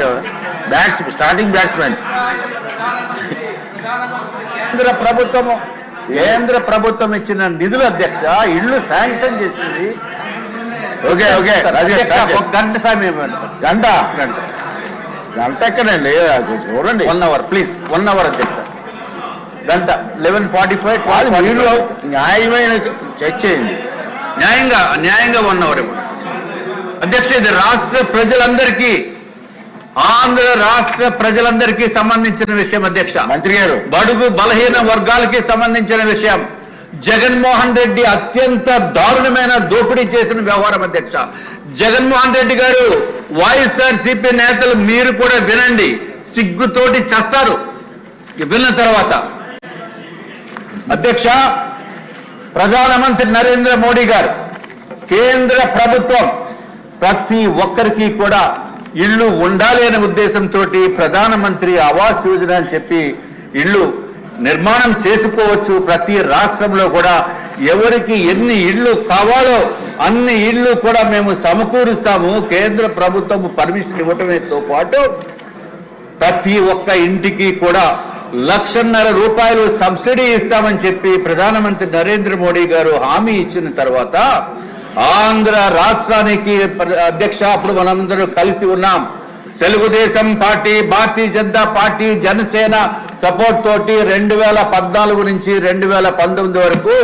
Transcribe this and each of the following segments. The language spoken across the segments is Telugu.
గారు కదా. బ్యాట్స్ స్టార్టింగ్ బ్యాట్స్మెన్ కేంద్ర ప్రభుత్వము కేంద్ర ప్రభుత్వం ఇచ్చిన నిధుల అధ్యక్ష ఇల్లు శాంక్షన్ చేసింది. Okay okay. గంట సమయం గంట గంట. గంట ఎక్కడండి? చూడండి. One hour please one hour అధ్యక్ష. గంట లెవెన్ ఫార్టీ ఫైవ్ కాదు మీరు న్యాయమైన చెక్ చేయండి. న్యాయంగా న్యాయంగా వన్ అవర్ అధ్యక్ష ఇది రాష్ట్ర ప్రజలందరికీ ఆంధ్ర రాష్ట్ర ప్రజలందరికీ సంబంధించిన విషయం అధ్యక్ష. మంత్రి గారు. బడుగు బలహీన వర్గాలకి సంబంధించిన విషయం. జగన్మోహన్ రెడ్డి అత్యంత దారుణమైన దోపిడీ చేసిన వ్యవహారం అధ్యక్ష. జగన్మోహన్ రెడ్డి గారు వైఎస్ఆర్ సిపి నేతలు మీరు కూడా వినండి. సిగ్గుతోటి చస్తారు. విన్న తర్వాత. అధ్యక్ష ప్రధానమంత్రి నరేంద్ర మోడీ గారు కేంద్ర ప్రభుత్వం ప్రతి ఒక్కరికి కూడా ఇల్లు ఉండాలి అనే ఉద్దేశంతో ప్రధానమంత్రి ఆవాస్ యోజన అని చెప్పి ఇల్లు నిర్మాణం చేసుకోవచ్చు ప్రతి రాష్ట్రంలో కూడా. ఎవరికి ఎన్ని ఇళ్ళు కావాలో అన్ని ఇళ్ళు కూడా మేము సమకూరుస్తాము. కేంద్ర ప్రభుత్వం పర్మిషన్ ఇవ్వటమేతో పాటు ప్రతి ఒక్క ఇంటికి కూడా లక్షన్నర రూపాయలు సబ్సిడీ ఇస్తామని చెప్పి ప్రధానమంత్రి నరేంద్ర మోడీ గారు హామీ ఇచ్చిన తర్వాత ఆంధ్ర రాష్ట్రానికి అధ్యక్ష అప్పుడు మనందరూ కలిసి ఉన్నాం. Telugu Desam party Bharatiya Janata party Janasena support తోటి రెండు వేల పద్నాలుగు నుంచి రెండు వేల పంతొమ్మిది వరకు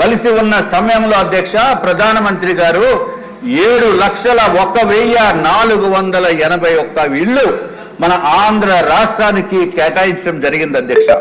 కలిసి ఉన్న సమయంలో అధ్యక్ష ప్రధానమంత్రి గారు ఏడు లక్షల ఒక వెయ్యి నాలుగు వందల ఎనభై ఒక్క ఇళ్ళు మన ఆంధ్ర రాష్ట్రానికి కేటాయించడం జరిగింది అధ్యక్ష.